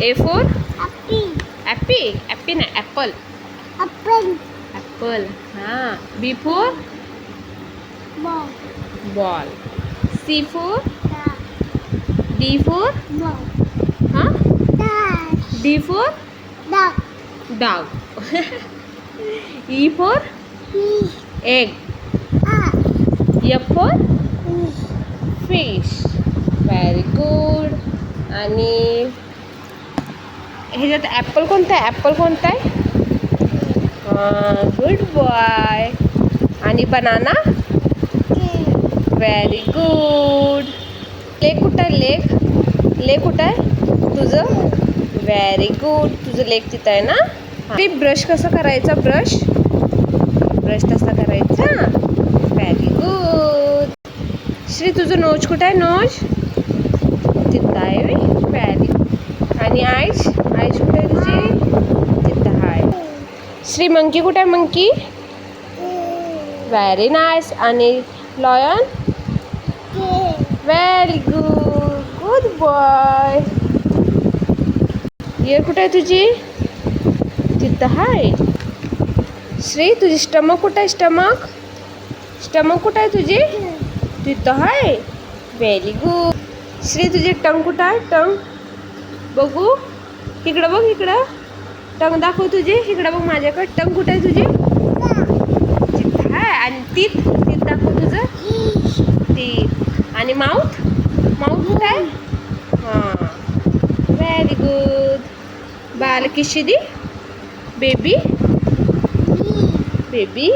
A for apple. Apple. Apple na apple. Apple. Apple. Ha. B for ball. Ball. C for. D for dog. Huh. Dash. D for dog. Dog. e for egg. Ah. F for fish. fish. Very good. Ani ह्याच्यात apple कोणता आहे? Apple कोणता आहे? Good boy आणि banana? Very good lake कुठं आहे? लेक लेक कुठं आहे? तुझं? व्हेरी गुड तुझं लेक तिथं आहे ना? ते ब्रश कसं करायचा? ब्रश ब्रश तसा करायचा. व्हेरी गुड श्री तुझं नोज कुठं आहे? नोज? तिथं आहे व्हेरी आणि आईश आईश कुठे आहे तुझी तिथं आहे श्री मंकी कुठे आहे मंकी? व्हेरी नाईस आणि lion? Very good good boy ear कुठे आहे तुझी? तिथं आहे श्री तुझी स्टमक कुठं आहे स्टमक स्टमक कुठं आहे तुझी? तिथं आहे व्हेरी गुड श्री तुझी टंग कुठं आहे? टंग. बघू. इकडं बघ इकडं. टंग दाखव तुझी. इकडं बघ माझ्याकडे. टंग कुठं आहे तुझी? तिथं आहे. आणि तीत. तीत दाखव तुझं. तीत. आणि माउथ माउथ कुठे आहे? हां. व्हेरी गुड बाल किशी दी बेबी बेबी